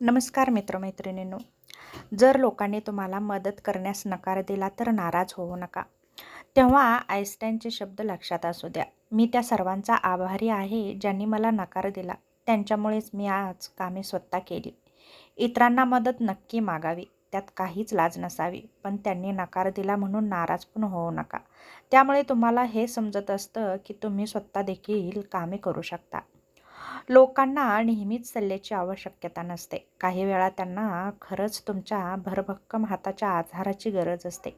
नमस्कार मित्रमैत्रिणींनो. जर लोकांनी तुम्हाला मदत करण्यास नकार दिला तर नाराज होऊ नका. तेव्हा आईस्टाईनचे शब्द लक्षात असू द्या. मी त्या सर्वांचा आभारी आहे ज्यांनी मला नकार दिला. त्यांच्यामुळेच मी आज कामे स्वतः केली. इतरांना मदत नक्की मागावी. त्यात काहीच लाज नसावी. पण त्यांनी नकार दिला म्हणून नाराज पण होऊ नका. त्यामुळे तुम्हाला हे समजत असतं की तुम्ही स्वतः देखील कामे करू शकता. लोकांना नेहमीच सल्ल्याची आवश्यकता नसते. काही वेळा त्यांना खरंच तुमच्या भरभक्कम हाताच्या आधाराची गरज असते.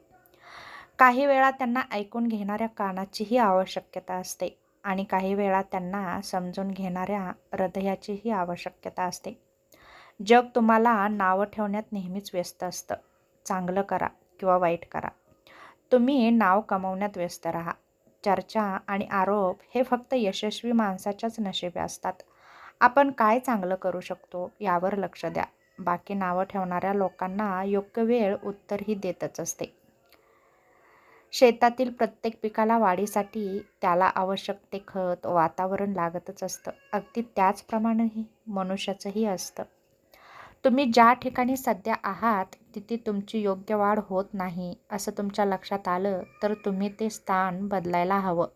काही वेळा त्यांना ऐकून घेणाऱ्या कानाचीही आवश्यकता असते आणि काही वेळा त्यांना समजून घेणाऱ्या हृदयाचीही आवश्यकता असते. जग तुम्हाला नावं ठेवण्यात नेहमीच व्यस्त असतं. चांगलं करा किंवा वाईट करा. तुम्ही नाव कमवण्यात व्यस्त राहा. चर्चा आणि आरोप हे फक्त यशस्वी माणसाच्याच नशिबे असतात. आपण काय चांगलं करू शकतो यावर लक्ष द्या. बाकी नावं ठेवणाऱ्या लोकांना योग्य वेळ उत्तरही देतच असते. शेतातील प्रत्येक पिकाला वाढीसाठी त्याला आवश्यक ते खत वातावरण लागतच असतं. अगदी त्याचप्रमाणेही मनुष्याचंही असतं. तुम्ही ज्या ठिकाणी सध्या आहात तिथे तुमची योग्य वाढ होत नाही असं तुमच्या लक्षात आलं तर तुम्ही ते स्थान बदलायला हवं.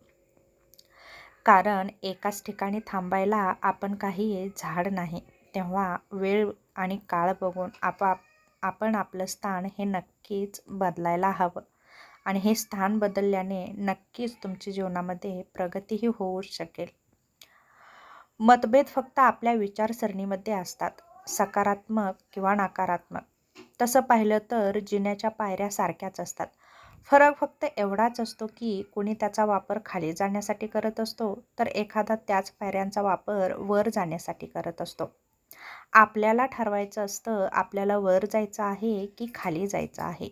कारण एकाच ठिकाणी थांबायला आपण काही झाड नाही. तेव्हा वेळ आणि काळ बघून आपाप आपण आपलं स्थान हे नक्कीच बदलायला हवं. आणि हे स्थान बदलल्याने नक्कीच तुमच्या जीवनामध्ये प्रगतीही होऊ शकेल. मतभेद फक्त आपल्या विचारसरणीमध्ये असतात. सकारात्मक किंवा नकारात्मक. तसं पाहिलं तर जिन्याच्या पायऱ्या सारख्याच असतात. फरक फक्त एवढाच असतो की कुणी त्याचा वापर खाली जाण्यासाठी करत असतो तर एखादा त्याच पायऱ्यांचा वापर वर जाण्यासाठी करत असतो. आपल्याला ठरवायचं असतं आपल्याला वर जायचं आहे की खाली जायचं आहे.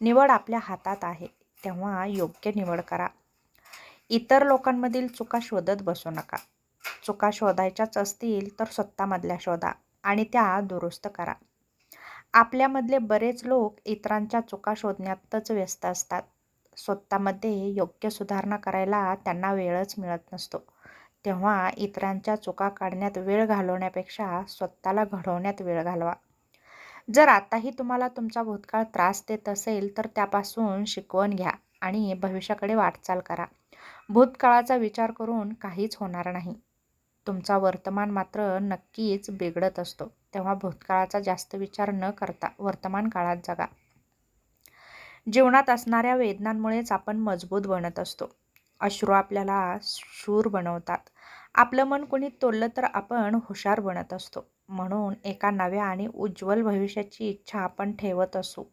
निवड आपल्या हातात आहे तेव्हा योग्य निवड करा. इतर लोकांमधील चुका शोधत बसू नका. चुका शोधायच्याच असतील तर स्वतःमधल्या शोधा आणि त्या दुरुस्त करा. आपल्यामधले बरेच लोक इतरांच्या चुका शोधण्यातच व्यस्त असतात. स्वतःमध्ये योग्य सुधारणा करायला त्यांना वेळच मिळत नसतो. तेव्हा इतरांच्या चुका काढण्यात वेळ घालवण्यापेक्षा स्वतःला घडवण्यात वेळ घालवा. जर आताही तुम्हाला तुमचा भूतकाळ त्रास देत असेल तर त्यापासून शिकवण घ्या आणि भविष्याकडे वाटचाल करा. भूतकाळाचा विचार करून काहीच होणार नाही. तुमचा वर्तमान मात्र नक्कीच बिघडत असतो. तेव्हा भूतकाळाचा जास्त विचार न करता वर्तमान काळात जगा. जीवनात असणाऱ्या वेदनांमुळेच आपण मजबूत बनत असतो. अश्रू आपल्याला शूर बनवतात. आपलं मन कोणी तोडलं तर आपण हुशार बनत असतो. म्हणून एका नव्या आणि उज्ज्वल भविष्याची इच्छा आपण ठेवत असू.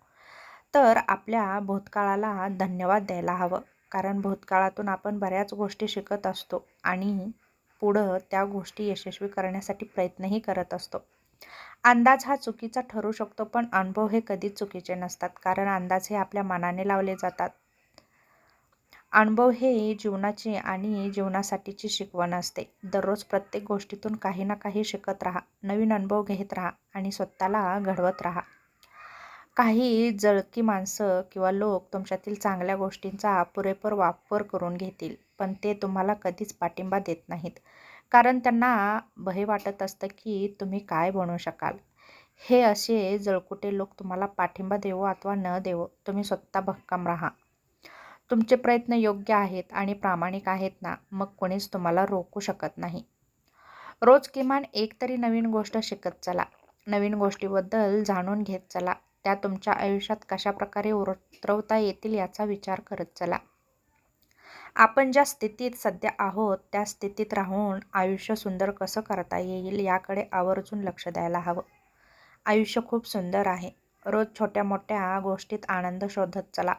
तर आपल्या भूतकाळाला धन्यवाद द्यायला हवं. कारण भूतकाळातून आपण बऱ्याच गोष्टी शिकत असतो आणि पुढं त्या गोष्टी यशस्वी करण्यासाठी प्रयत्नही करत असतो. अंदाज हा चुकीचा ठरू शकतो पण अनुभव हे कधीच चुकीचे नसतात कारण अंदाज हे आपल्या मनाने लावले जातात. अनुभव हे जीवनाची आणि जीवनासाठीची शिकवण असते. दररोज प्रत्येक गोष्टीतून काही ना काही शिकत राहा नवीन अनुभव घेत राहा आणि स्वतःला घडवत राहा. काही जळकी माणसं किंवा लोक तुमच्यातील चांगल्या गोष्टींचा पुरेपूर वापर करून घेतील पण ते तुम्हाला कधीच पाठिंबा देत नाहीत. कारण त्यांना भय वाटत असतं की तुम्ही काय बनवू शकाल. हे असे जळकुटे लोक तुम्हाला पाठिंबा देवो अथवा न देवो तुम्ही स्वतः भक्कम राहा. तुमचे प्रयत्न योग्य आहेत आणि प्रामाणिक आहेत ना मग कोणीच तुम्हाला रोखू शकत नाही. रोज किमान एक तरी नवीन गोष्ट शिकत चला. नवीन गोष्टीबद्दल जाणून घेत चला. त्या तुमच्या आयुष्यात कशाप्रकारे उतरवता येतील याचा विचार करत चला. आपण ज्या स्थितीत सध्या आहोत त्या स्थितीत राहून आयुष्य सुंदर कसं करता येईल याकडे आवर्जून लक्ष द्यायला हवं. आयुष्य खूप सुंदर आहे. रोज छोट्या मोठ्या गोष्टीत आनंद शोधत चला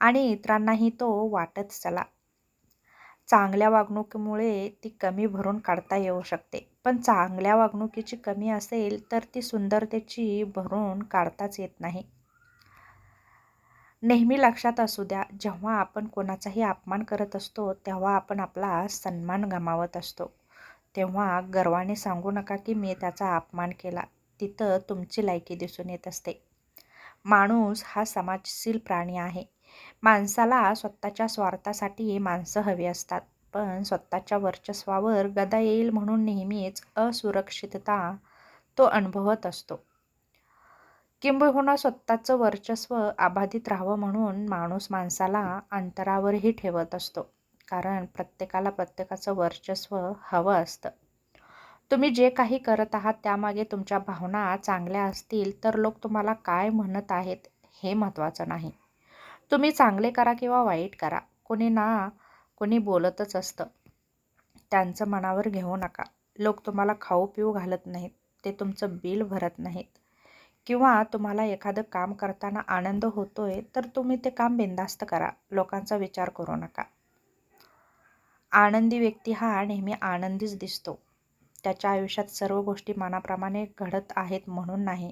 आणि इतरांनाही तो वाटत चला. चांगल्या वागणुकीमुळे ती कमी भरून काढता येऊ शकते. पण चांगल्या वागणुकीची कमी असेल तर ती सुंदरतेची भरून काढताच येत नाही. नेहमी लक्षात असू द्या जेव्हा आपण कोणाचाही अपमान करत असतो तेव्हा आपण आपला सन्मान गमावत असतो. तेव्हा गर्वाने सांगू नका की मी त्याचा अपमान केला. तिथं तुमची लायकी दिसून येत असते. माणूस हा समाजशील प्राणी आहे. माणसाला स्वतःच्या स्वार्थासाठी माणसं हवी असतात. पण स्वतःच्या वर्चस्वावर गदा येईल म्हणून नेहमीच असुरक्षितता तो अनुभवत असतो. किंबहुना स्वतःचं वर्चस्व अबाधित राहावं म्हणून माणूस माणसाला अंतरावरही ठेवत असतो. कारण प्रत्येकाला प्रत्येकाचं वर्चस्व हवं असतं. तुम्ही जे काही करत आहात त्यामागे तुमच्या भावना चांगल्या असतील तर लोक तुम्हाला काय म्हणत आहेत हे महत्त्वाचं नाही. तुम्ही चांगले करा किंवा वाईट करा. कोणी ना कोणी बोलतच असतं. त्यांचं मनावर घेऊ नका. लोक तुम्हाला खाऊ पिऊ घालत नाहीत. ते तुमचं बिल भरत नाहीत. किंवा तुम्हाला एखादं काम करताना आनंद होतोय तर तुम्ही ते काम बिंदास्त करा. लोकांचा विचार करू नका. आनंदी व्यक्ती हा नेहमी आनंदीच दिसतो. त्याच्या आयुष्यात सर्व गोष्टी मनाप्रमाणे घडत आहेत म्हणून नाही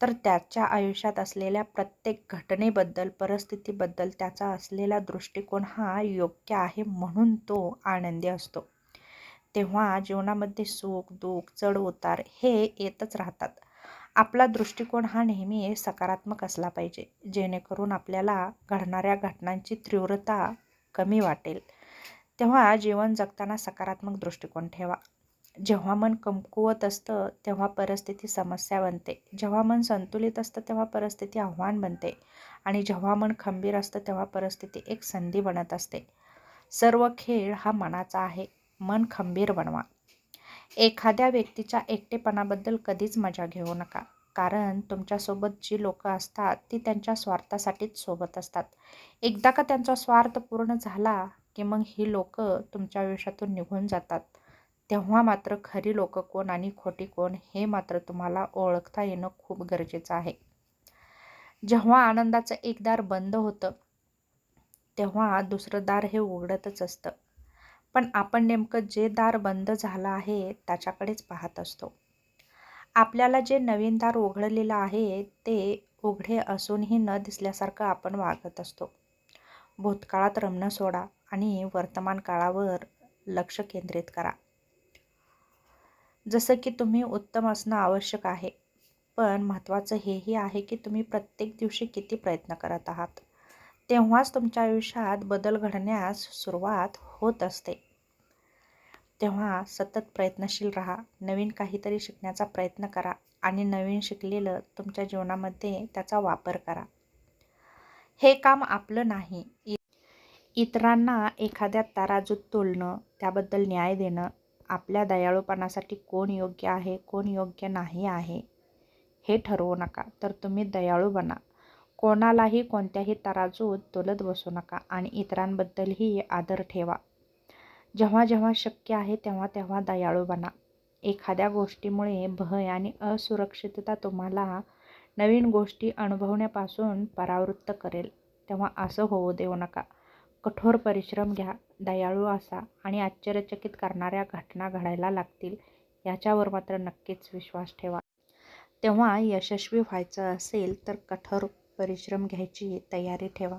तर त्याच्या आयुष्यात असलेल्या प्रत्येक घटनेबद्दल परिस्थितीबद्दल त्याचा असलेला दृष्टिकोन हा योग्य आहे म्हणून तो आनंदी असतो. तेव्हा जीवनामध्ये सुख दुःख चढ उतार हे येतच राहतात. आपला दृष्टिकोन हा नेहमी सकारात्मक असला पाहिजे जेणेकरून आपल्याला घडणाऱ्या घटनांची तीव्रता कमी वाटेल. तेव्हा जीवन जगताना सकारात्मक दृष्टिकोन ठेवा. जेव्हा मन कमकुवत असतं तेव्हा परिस्थिती समस्या बनते. जेव्हा मन संतुलित असतं तेव्हा परिस्थिती आव्हान बनते. आणि जेव्हा मन खंबीर असतं तेव्हा परिस्थिती एक संधी बनत असते. सर्व खेळ हा मनाचा आहे. मन खंबीर बनवा. एखाद्या व्यक्तीच्या एकटेपणाबद्दल कधीच मजा घेऊ नका. कारण तुमच्यासोबत जी लोकं असतात ती त्यांच्या स्वार्थासाठीच सोबत असतात. एकदा का त्यांचा स्वार्थ पूर्ण झाला की मग ही लोकं तुमच्या आयुष्यातून निघून जातात. तेव्हा मात्र खरी लोक कोण आणि खोटी कोण हे मात्र तुम्हाला ओळखता येणं खूप गरजेचं आहे. जेव्हा आनंदाचं एक दार बंद होतं तेव्हा दुसरं दार हे उघडतच असतं. पण आपण नेमकं जे दार बंद झालं आहे त्याच्याकडेच पाहत असतो. आपल्याला जे नवीन दार उघडलेलं आहे ते उघडे असूनही न दिसल्यासारखं आपण वागत असतो. भूतकाळात रमणं सोडा आणि वर्तमान काळावर लक्ष केंद्रित करा. जसं की तुम्ही उत्तम असणं आवश्यक आहे पण महत्त्वाचं हेही आहे की तुम्ही प्रत्येक दिवशी किती प्रयत्न करत आहात. तेव्हाच तुमच्या आयुष्यात बदल घडण्यास सुरुवात होत असते. तेव्हा सतत प्रयत्नशील राहा. नवीन काहीतरी शिकण्याचा प्रयत्न करा आणि नवीन शिकलेलं तुमच्या जीवनामध्ये त्याचा वापर करा. हे काम आपलं नाही. इतरांना एखाद्या तराजूत तोलणं त्याबद्दल न्याय देणं आपल्या दयाळूपणासाठी कोण योग्य आहे कोण योग्य नाही आहे हे ठरवू नका. तर तुम्ही दयाळू बना. कोणालाही कोणत्याही तराजूत तोलत बसू नका आणि इतरांबद्दलही आदर ठेवा. जेव्हा जेव्हा शक्य आहे तेव्हा तेव्हा दयाळू बना. एखाद्या गोष्टीमुळे भय आणि असुरक्षितता तुम्हाला नवीन गोष्टी अनुभवण्यापासून परावृत्त करेल. तेव्हा असं होऊ देऊ नका. कठोर परिश्रम घ्या. दयाळू असा आणि आश्चर्यचकित करणाऱ्या घटना घडायला लागतील याच्यावर मात्र नक्कीच विश्वास ठेवा. तेव्हा यशस्वी व्हायचं असेल तर कठोर परिश्रम घ्यायची तयारी ठेवा.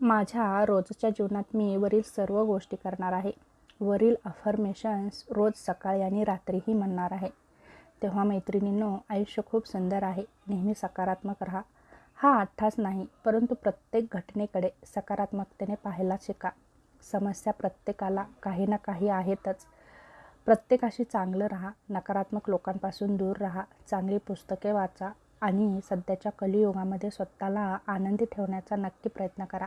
माझ्या रोजच्या जीवनात मी वरील सर्व गोष्टी करणार आहे. वरील अफर्मेशन्स रोज सकाळी आणि रात्रीही म्हणणार आहे. तेव्हा मैत्रिणींनो आयुष्य खूप सुंदर आहे. नेहमी सकारात्मक राहा. हा अट्ठास नाही परंतु प्रत्येक घटनेकडे सकारात्मकतेने पाहायला शिका. समस्या प्रत्येकाला काही ना काही आहेतच. प्रत्येकाशी चांगलं राहा. नकारात्मक लोकांपासून दूर राहा. चांगली पुस्तके वाचा आणि सध्याच्या कलियुगामध्ये स्वतःला आनंदी ठेवण्याचा नक्की प्रयत्न करा.